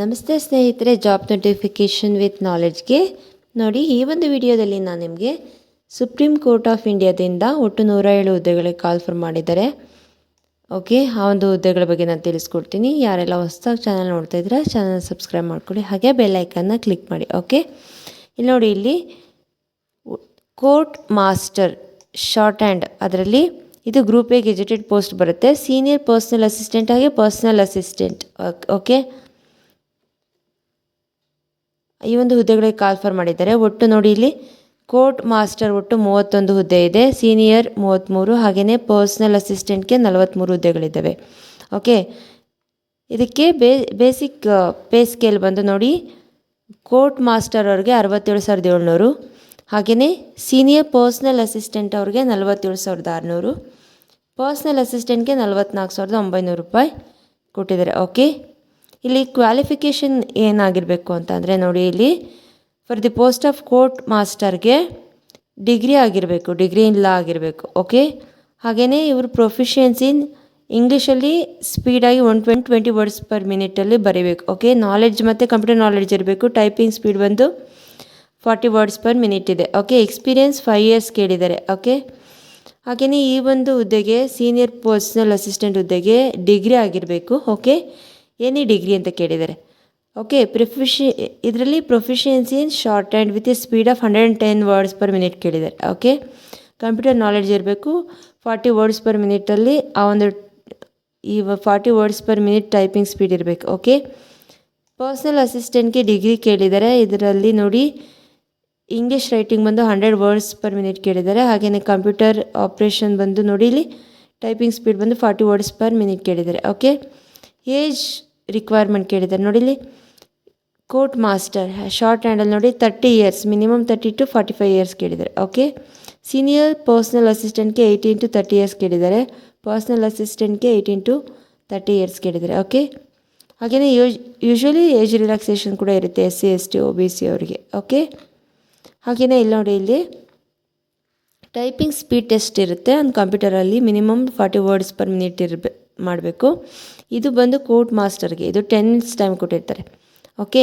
ನಮಸ್ತೆ ಸ್ನೇಹಿತರೆ job notification with ನಾಲೆಡ್ಜ್ಗೆ ನೋಡಿ, ಈ ಒಂದು ವಿಡಿಯೋದಲ್ಲಿ ನಾನು ನಿಮಗೆ ಸುಪ್ರೀಂ ಕೋರ್ಟ್ ಆಫ್ ಇಂಡಿಯಾದಿಂದ ಒಟ್ಟು ನೂರ ಏಳು ಹುದ್ದೆಗಳಿಗೆ ಕಾಲ್ಫರ್ ಮಾಡಿದ್ದಾರೆ. ಓಕೆ ಆ ಒಂದು ಹುದ್ದೆಗಳ ಬಗ್ಗೆ ನಾನು ತಿಳಿಸ್ಕೊಡ್ತೀನಿ. ಯಾರೆಲ್ಲ ಹೊಸ್ದಾಗಿ ಚಾನಲ್ ನೋಡ್ತಾ ಇದ್ರೆ ಚಾನಲ್ ಸಬ್ಸ್ಕ್ರೈಬ್ ಮಾಡ್ಕೊಳ್ಳಿ. ಹಾಗೆ ಬೆಲ್ಲೈಕನ್ನ ಕ್ಲಿಕ್ ಮಾಡಿ ಓಕೆ ಇಲ್ಲಿ ನೋಡಿ, ಇಲ್ಲಿ ಕೋರ್ಟ್ ಮಾಸ್ಟರ್ ಶಾರ್ಟ್ ಹ್ಯಾಂಡ್ ಅದರಲ್ಲಿ ಇದು ಗ್ರೂಪ್ ಎ ಗೆಜೆಟೆಡ್ ಪೋಸ್ಟ್ ಬರುತ್ತೆ. ಸೀನಿಯರ್ ಪರ್ಸ್ನಲ್ ಅಸಿಸ್ಟೆಂಟ್ ಹಾಗೆ ಪರ್ಸ್ನಲ್ ಅಸಿಸ್ಟೆಂಟ್ ಓಕೆ ಈ ಒಂದು ಹುದ್ದೆಗಳಿಗೆ ಕಾಲ್ಫರ್ ಮಾಡಿದ್ದಾರೆ. ಒಟ್ಟು ನೋಡಿ ಇಲ್ಲಿ ಕೋರ್ಟ್ ಮಾಸ್ಟರ್ ಒಟ್ಟು ಮೂವತ್ತೊಂದು ಹುದ್ದೆ ಇದೆ. ಸೀನಿಯರ್ ಮೂವತ್ತ್ಮೂರು ಹಾಗೆಯೇ ಪರ್ಸ್ನಲ್ ಅಸಿಸ್ಟೆಂಟ್ಗೆ ನಲವತ್ತ್ಮೂರು ಹುದ್ದೆಗಳಿದ್ದಾವೆ. ಓಕೆ. ಇದಕ್ಕೆ ಬೇ, ಬೇಸಿಕ್ ಪೇ ಸ್ಕೇಲ್ ಬಂದು ನೋಡಿ ಕೋರ್ಟ್ ಮಾಸ್ಟರ್ ಅವ್ರಿಗೆ ಅರವತ್ತೇಳು ಸಾವಿರದ ಏಳ್ನೂರು ಹಾಗೆಯೇ ಸೀನಿಯರ್ ಪರ್ಸ್ನಲ್ ಅಸಿಸ್ಟೆಂಟ್ ಅವ್ರಿಗೆ ನಲವತ್ತೇಳು ಸಾವಿರದ ಆರುನೂರು, ಪರ್ಸ್ನಲ್ ಅಸಿಸ್ಟೆಂಟ್ಗೆ ನಲವತ್ತ್ನಾಲ್ಕು ಸಾವಿರದ ಒಂಬೈನೂರು ರೂಪಾಯಿ ಕೊಟ್ಟಿದ್ದಾರೆ. ಓಕೆ. ಇಲ್ಲಿ ಕ್ವಾಲಿಫಿಕೇಷನ್ ಏನಾಗಿರಬೇಕು ಅಂತಂದರೆ ನೋಡಿ ಇಲ್ಲಿ for the post of court ಮಾಸ್ಟರ್ಗೆ degree ಆಗಿರಬೇಕು ಡಿಗ್ರಿ ಇಲ್ಲ ಆಗಿರಬೇಕು ಓಕೆ ಹಾಗೆಯೇ ಇವರು ಪ್ರೊಫಿಷಿಯನ್ಸಿ ಇನ್ ಇಂಗ್ಲೀಷಲ್ಲಿ ಸ್ಪೀಡಾಗಿ one twenty twenty words per ಮಿನಿಟಲ್ಲಿ ಬರೀಬೇಕು ಓಕೆ ನಾಲೆಡ್ಜ್ ಮತ್ತು ಕಂಪ್ಯೂಟರ್ ನಾಲೆಡ್ಜ್ ಇರಬೇಕು ಟೈಪಿಂಗ್ ಸ್ಪೀಡ್ ಬಂದು ಫಾರ್ಟಿ ವರ್ಡ್ಸ್ ಪರ್ ಮಿನಿಟ್ ಇದೆ ಓಕೆ ಎಕ್ಸ್ಪೀರಿಯನ್ಸ್ ಫೈವ್ ಇಯರ್ಸ್ ಕೇಳಿದ್ದಾರೆ ಓಕೆ ಹಾಗೆಯೇ ಈ ಒಂದು ಹುದ್ದೆಗೆ ಸೀನಿಯರ್ ಪರ್ಸ್ನಲ್ ಅಸಿಸ್ಟೆಂಟ್ ಹುದ್ದೆಗೆ ಡಿಗ್ರಿ ಆಗಿರಬೇಕು ಓಕೆ ಎನಿ ಡಿಗ್ರಿ ಅಂತ ಕೇಳಿದ್ದಾರೆ. ಓಕೆ ಪ್ರೊಫಿಷಿ ಇದರಲ್ಲಿ proficiency in short and with a speed of hundred and ten words per minute ಕೇಳಿದ್ದಾರೆ. ಓಕೆ ಕಂಪ್ಯೂಟರ್ ನಾಲೆಡ್ಜ್ ಇರಬೇಕು. ಫಾರ್ಟಿ ವರ್ಡ್ಸ್ ಪರ್ ಮಿನಿಟಲ್ಲಿ ಆ ಒಂದು, ಈ forty words per minute typing speed ಇರಬೇಕು. ಓಕೆ ಪರ್ಸ್ನಲ್ ಅಸಿಸ್ಟೆಂಟ್ಗೆ ಡಿಗ್ರಿ ಕೇಳಿದ್ದಾರೆ. ಇದರಲ್ಲಿ ನೋಡಿ ಇಂಗ್ಲೀಷ್ ರೈಟಿಂಗ್ ಬಂದು ಹಂಡ್ರೆಡ್ ವರ್ಡ್ಸ್ ಪರ್ ಮಿನಿಟ್ ಕೇಳಿದ್ದಾರೆ. ಹಾಗೆಯೇ ಕಂಪ್ಯೂಟರ್ ಆಪ್ರೇಷನ್ ಬಂದು ನೋಡಿ ಇಲ್ಲಿ ಟೈಪಿಂಗ್ ಸ್ಪೀಡ್ ಬಂದು ಫಾರ್ಟಿ ವರ್ಡ್ಸ್ ಪರ್ ಮಿನಿಟ್ ಕೇಳಿದ್ದಾರೆ. ಓಕೆ ಏಜ್ ರಿಕ್ವೈರ್ಮೆಂಟ್ ಕೇಳಿದ್ದಾರೆ. ನೋಡಿ ಇಲ್ಲಿ ಕೋರ್ಟ್ ಮಾಸ್ಟರ್ ಶಾರ್ಟ್ ಹ್ಯಾಂಡಲ್ ನೋಡಿ thirty years minimum thirty to forty five years ಕೇಳಿದ್ದಾರೆ ಓಕೆ ಸೀನಿಯರ್ ಪರ್ಸ್ನಲ್ ಅಸಿಸ್ಟೆಂಟ್ಗೆ ಏಯ್ಟೀನ್ ಟು ತರ್ಟಿ ಇಯರ್ಸ್ ಕೇಳಿದ್ದಾರೆ. ಪರ್ಸ್ನಲ್ ಅಸಿಸ್ಟೆಂಟ್ಗೆ ಏಯ್ಟೀನ್ ಟು ತರ್ಟಿ ಇಯರ್ಸ್ ಕೇಳಿದ್ದಾರೆ. ಓಕೆ ಹಾಗೆಯೇ ಯೂಶ್ ಯೂಶ್ವಲಿ ಏಜ್ ರಿಲ್ಯಾಕ್ಸೇಷನ್ ಕೂಡ ಇರುತ್ತೆ S C S T O B C ಅವರಿಗೆ. ಓಕೆ ಹಾಗೆಯೇ ಇಲ್ಲಿ ನೋಡಿ ಇಲ್ಲಿ ಟೈಪಿಂಗ್ ಸ್ಪೀಡ್ ಟೆಸ್ಟ್ ಇರುತ್ತೆ. ಒಂದು ಕಂಪ್ಯೂಟರಲ್ಲಿ minimum forty words per minute ಇರಬೇಕು ಮಾಡಬೇಕು. ಇದು ಬಂದು ಕೋರ್ಟ್ ಮಾಸ್ಟರ್ಗೆ ಇದು ಟೆನ್ ಮಿನಿಟ್ಸ್ ಟೈಮ್ ಕೊಟ್ಟಿರ್ತಾರೆ. ಓಕೆ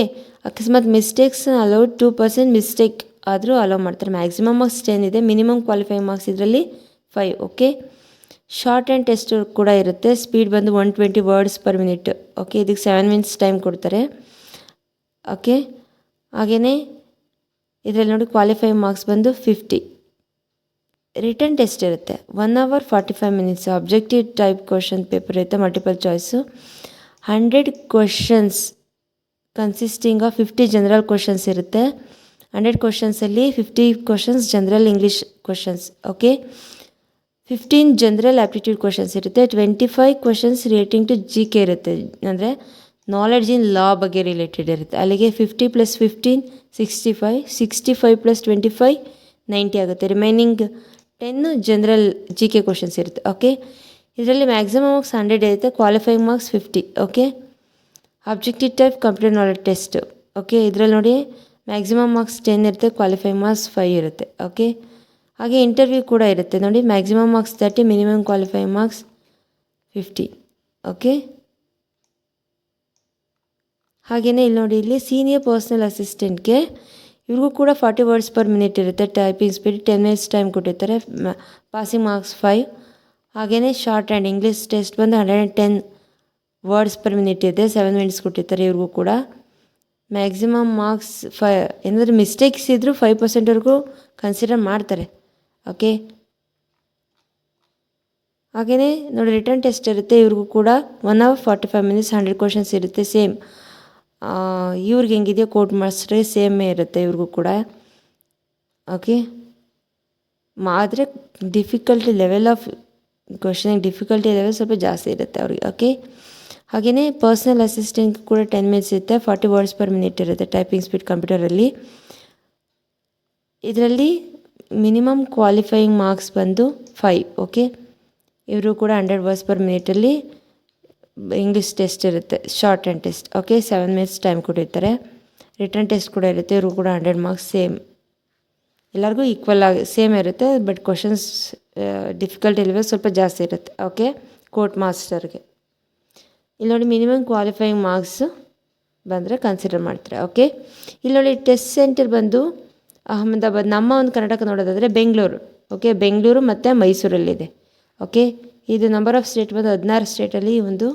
ಅಕಸ್ಮಾತ್ mistakes allowed two percent mistake ಆದರೂ ಅಲೋ ಮಾಡ್ತಾರೆ. ಮ್ಯಾಕ್ಸಿಮಮ್ ಮಾರ್ಕ್ಸ್ ಟೆನ್ ಇದೆ ಮಿನಿಮಮ್ ಕ್ವಾಲಿಫೈ ಮಾರ್ಕ್ಸ್ ಇದರಲ್ಲಿ five okay short and test ಕೂಡ ಇರುತ್ತೆ. ಸ್ಪೀಡ್ ಬಂದು one twenty words per minute okay ಇದಕ್ಕೆ ಸೆವೆನ್ ಮಿನಿಟ್ಸ್ ಟೈಮ್ ಕೊಡ್ತಾರೆ. ಓಕೆ ಹಾಗೆಯೇ ಇದರಲ್ಲಿ ನೋಡಿ ಕ್ವಾಲಿಫೈ ಮಾರ್ಕ್ಸ್ ಬಂದು ಫಿಫ್ಟಿ ರಿಟರ್ನ್ ಟೆಸ್ಟ್ ಇರುತ್ತೆ. One hour forty five minutes objective type question paper ಇರುತ್ತೆ multiple choice hundred questions consisting of fifty general questions ಇರುತ್ತೆ. Hundred ಕ್ವಶನ್ಸಲ್ಲಿ fifty questions general English questions okay fifteen general aptitude questions ಇರುತ್ತೆ. Twenty five questions relating to G K ಇರುತ್ತೆ. ಅಂದರೆ knowledge in law ಬಗ್ಗೆ related ಇರುತ್ತೆ. ಅಲ್ಲಿಗೆ fifty plus fifteen sixty five sixty five plus twenty five ninety ಆಗುತ್ತೆ. Remaining ten general G K questions ಇರುತ್ತೆ okay ಇದರಲ್ಲಿ maximum marks hundred ಇರುತ್ತೆ qualifying marks fifty okay objective type computer knowledge test okay ಇದರಲ್ಲಿ ನೋಡಿ maximum marks ten ಇರುತ್ತೆ qualifying marks five ಇರುತ್ತೆ okay ಹಾಗೆ interview ಕೂಡ ಇರುತ್ತೆ, ನೋಡಿ maximum marks thirty minimum qualifying marks fifty okay ಹಾಗೆಯೇ ಇಲ್ಲಿ ನೋಡಿ, ಇಲ್ಲಿ ಸೀನಿಯರ್ ಪರ್ಸ್ನಲ್ ಅಸಿಸ್ಟೆಂಟ್ಗೆ ಇವ್ರಿಗೂ ಕೂಡ ಫಾರ್ಟಿ ವರ್ಡ್ಸ್ ಪರ್ ಮಿನಿಟ್ ಇರುತ್ತೆ typing speed ten minutes time ಕೊಟ್ಟಿರ್ತಾರೆ ಪಾಸಿಂಗ್ ಮಾರ್ಕ್ಸ್ ಫೈವ್. ಹಾಗೆಯೇ ಶಾರ್ಟ್ ಆ್ಯಂಡ್ ಇಂಗ್ಲೀಷ್ ಟೆಸ್ಟ್ ಬಂದು hundred and ten words per minute ಇದೆ ಸೆವೆನ್ ಮಿನಿಟ್ಸ್ ಕೊಟ್ಟಿರ್ತಾರೆ ಇವ್ರಿಗೂ ಕೂಡ. ಮ್ಯಾಕ್ಸಿಮಮ್ ಮಾರ್ಕ್ಸ್ ಫೈ, ಏನಾದರೂ ಮಿಸ್ಟೇಕ್ಸ್ ಇದ್ದರೂ ಫೈವ್ ಪರ್ಸೆಂಟ್ವರೆಗೂ ಕನ್ಸಿಡರ್ ಮಾಡ್ತಾರೆ ಓಕೆ ಹಾಗೆಯೇ ನೋಡಿ ರಿಟರ್ನ್ ಟೆಸ್ಟ್ ಇರುತ್ತೆ, ಇವ್ರಿಗೂ ಕೂಡ one hour forty five minutes hundred questions ಇರುತ್ತೆ ಸೇಮ್ ಇವ್ರಿಗೆ ಹೆಂಗಿದೆಯೋ ಕೋಟ್ ಮಾಡಿಸ್ರೆ ಸೇಮೇ ಇರುತ್ತೆ ಇವ್ರಿಗೂ ಕೂಡ. ಓಕೆ ಆದರೆ ಡಿಫಿಕಲ್ಟಿ ಲೆವೆಲ್ ಆಫ್ ಕ್ವಶನಿಗೆ ಡಿಫಿಕಲ್ಟಿ ಲೆವೆಲ್ ಸ್ವಲ್ಪ ಜಾಸ್ತಿ ಇರುತ್ತೆ ಅವ್ರಿಗೆ ಓಕೆ ಹಾಗೆಯೇ ಪರ್ಸ್ನಲ್ ಅಸಿಸ್ಟೆಂಟ್ ಕೂಡ ಟೆನ್ ಮಿನಿಟ್ಸ್ ಇರುತ್ತೆ ಫಾರ್ಟಿ ವರ್ಡ್ಸ್ ಪರ್ ಮಿನಿಟ್ ಇರುತ್ತೆ ಟೈಪಿಂಗ್ ಸ್ಪೀಡ್ ಕಂಪ್ಯೂಟರಲ್ಲಿ ಇದರಲ್ಲಿ ಮಿನಿಮಮ್ ಕ್ವಾಲಿಫೈಯಿಂಗ್ ಮಾರ್ಕ್ಸ್ ಬಂದು ಫೈವ್ ಓಕೆ ಇವರು ಕೂಡ ಹಂಡ್ರೆಡ್ ವರ್ಡ್ಸ್ ಪರ್ ಮಿನಿಟಲ್ಲಿ ಇಂಗ್ಲೀಷ್ ಟೆಸ್ಟ್ ಇರುತ್ತೆ shorthand test okay seven minutes time ಕೊಟ್ಟಿರ್ತಾರೆ ರಿಟರ್ನ್ ಟೆಸ್ಟ್ ಕೂಡ ಇರುತ್ತೆ ಇವರು ಕೂಡ ಹಂಡ್ರೆಡ್ ಮಾರ್ಕ್ಸ್ ಸೇಮ್ ಎಲ್ಲರಿಗೂ ಈಕ್ವಲ್ ಆಗಿ ಸೇಮ್ ಇರುತ್ತೆ ಬಟ್ ಕ್ವಶನ್ಸ್ ಡಿಫಿಕಲ್ಟಿ ಲೆವೆಲ್ ಸ್ವಲ್ಪ ಜಾಸ್ತಿ ಇರುತ್ತೆ. ಓಕೆ ಕೋರ್ಟ್ ಮಾಸ್ಟರ್ಗೆ ಇಲ್ಲಿ ನೋಡಿ ಮಿನಿಮಮ್ ಕ್ವಾಲಿಫೈಯಿಂಗ್ ಮಾರ್ಕ್ಸ್ ಬಂದರೆ ಕನ್ಸಿಡರ್ ಮಾಡ್ತಾರೆ? ಓಕೆ ಇಲ್ಲಿ ನೋಡಿ ಟೆಸ್ಟ್ ಸೆಂಟರ್ ಬಂದು ಅಹಮದಾಬಾದ್, ನಮ್ಮ ಒಂದು ಕರ್ನಾಟಕ ನೋಡೋದಾದರೆ ಬೆಂಗಳೂರು. ಓಕೆ ಬೆಂಗಳೂರು ಮತ್ತು ಮೈಸೂರಲ್ಲಿದೆ. ಓಕೆ ಇದು ನಂಬರ್ ಆಫ್ ಸ್ಟೇಟ್ ಬಂದು ಹದಿನಾರು ಸ್ಟೇಟಲ್ಲಿ ಒಂದು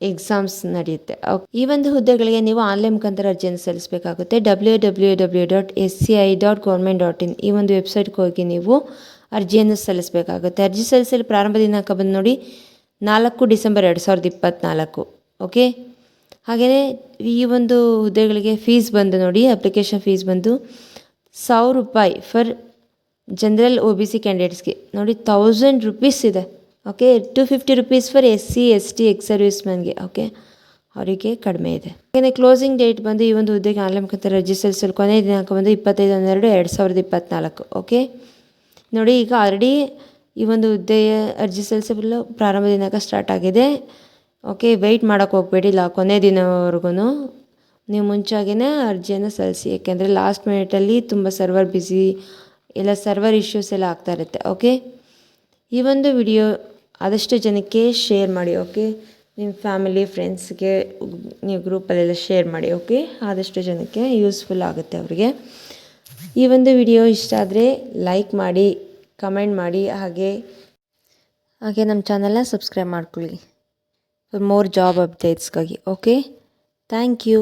ಎಕ್ಸಾಮ್ಸ್ ನಡೆಯುತ್ತೆ ಈ ಒಂದು ಹುದ್ದೆಗಳಿಗೆ ನೀವು ಆನ್ಲೈನ್ ಮುಖಾಂತರ ಅರ್ಜಿಯನ್ನು ಸಲ್ಲಿಸಬೇಕಾಗುತ್ತೆ. W W W dot S C I dot government dot in ಈ ಒಂದು ವೆಬ್ಸೈಟ್ಗೆ ಹೋಗಿ ನೀವು ಅರ್ಜಿಯನ್ನು ಸಲ್ಲಿಸಬೇಕಾಗುತ್ತೆ. ಅರ್ಜಿ ಸಲ್ಲಿಸಲು ಪ್ರಾರಂಭ ದಿನಾಂಕ ಬಂದು ನೋಡಿ, ನಾಲ್ಕು ಡಿಸೆಂಬರ್ ಎರಡು ಸಾವಿರದ ಇಪ್ಪತ್ತ್ನಾಲ್ಕು ಓಕೆ? ಹಾಗೆಯೇ ಈ ಒಂದು ಹುದ್ದೆಗಳಿಗೆ ಫೀಸ್ ಬಂದು ನೋಡಿ ಅಪ್ಲಿಕೇಶನ್ ಫೀಸ್ ಬಂದು ಸಾವಿರ ರೂಪಾಯಿ for general O B C ಕ್ಯಾಂಡಿಡೇಟ್ಸ್ಗೆ ನೋಡಿ ತೌಸಂಡ್ ರುಪೀಸ್ ಇದೆ. Okay two fifty rupees for S C S T ex service ಮ್ಯಾನ್ಗೆ okay ಅವರಿಗೆ ಕಡಿಮೆ ಇದೆ. ಹಾಗೆಯೇ ಕ್ಲೋಸಿಂಗ್ ಡೇಟ್ ಬಂದು ಈ ಒಂದು ಹುದ್ದೆಗೆ ಆನ್ಲೈನ್ ಮುಖಾಂತರ ಅರ್ಜಿ ಸಲ್ಲಿಸಲು ಕೊನೆಯ ದಿನಾಂಕ ಬಂದು ಇಪ್ಪತ್ತೈದು ಹನ್ನೆರಡು, ಎರಡು ಸಾವಿರದ ಇಪ್ಪತ್ತ್ನಾಲ್ಕು ಓಕೆ ನೋಡಿ ಈಗ ಆಲ್ರೆಡಿ ಈ ಒಂದು ಹುದ್ದೆಯ ಅರ್ಜಿ ಸಲ್ಲಿಸಲು ಪ್ರಾರಂಭ ದಿನಾಂಕ ಸ್ಟಾರ್ಟ್ ಆಗಿದೆ. ಓಕೆ ವೆಯ್ಟ್ ಮಾಡೋಕ್ಕೆ ಹೋಗಬೇಡಿ ಲಾ ಕೊನೆ ದಿನವರೆಗೂ ನೀವು ಮುಂಚಾಗೇ ಅರ್ಜಿಯನ್ನು ಸಲ್ಲಿಸಿ ಯಾಕೆಂದರೆ ಲಾಸ್ಟ್ ಮಿನಿಟಲ್ಲಿ ತುಂಬ ಸರ್ವರ್ ಬ್ಯುಸಿ ಎಲ್ಲ ಸರ್ವರ್ ಇಶ್ಯೂಸ್ ಎಲ್ಲ ಆಗ್ತಾ ಇರುತ್ತೆ. ಓಕೆ ಈ ಒಂದು ವಿಡಿಯೋ ಆದಷ್ಟು ಜನಕ್ಕೆ ಶೇರ್ ಮಾಡಿ ಓಕೆ ನಿಮ್ಮ ಫ್ಯಾಮಿಲಿ ಫ್ರೆಂಡ್ಸ್ಗೆ ನೀವು ಗ್ರೂಪಲ್ಲೆಲ್ಲ ಶೇರ್ ಮಾಡಿ ಓಕೆ ಆದಷ್ಟು ಜನಕ್ಕೆ ಯೂಸ್ಫುಲ್ ಆಗುತ್ತೆ ಅವರಿಗೆ. ಈ ಒಂದು ವಿಡಿಯೋ ಇಷ್ಟ ಆದರೆ ಲೈಕ್ ಮಾಡಿ ಕಮೆಂಟ್ ಮಾಡಿ, ಹಾಗೆ ಹಾಗೆ ನಮ್ಮ ಚಾನಲ್ನ ಸಬ್ಸ್ಕ್ರೈಬ್ ಮಾಡ್ಕೊಳ್ಳಿ. ಫಾರ್ ಮೋರ್ ಜಾಬ್ ಅಪ್ಡೇಟ್ಸ್ಗಾಗಿ ಓಕೆ ಥ್ಯಾಂಕ್ ಯು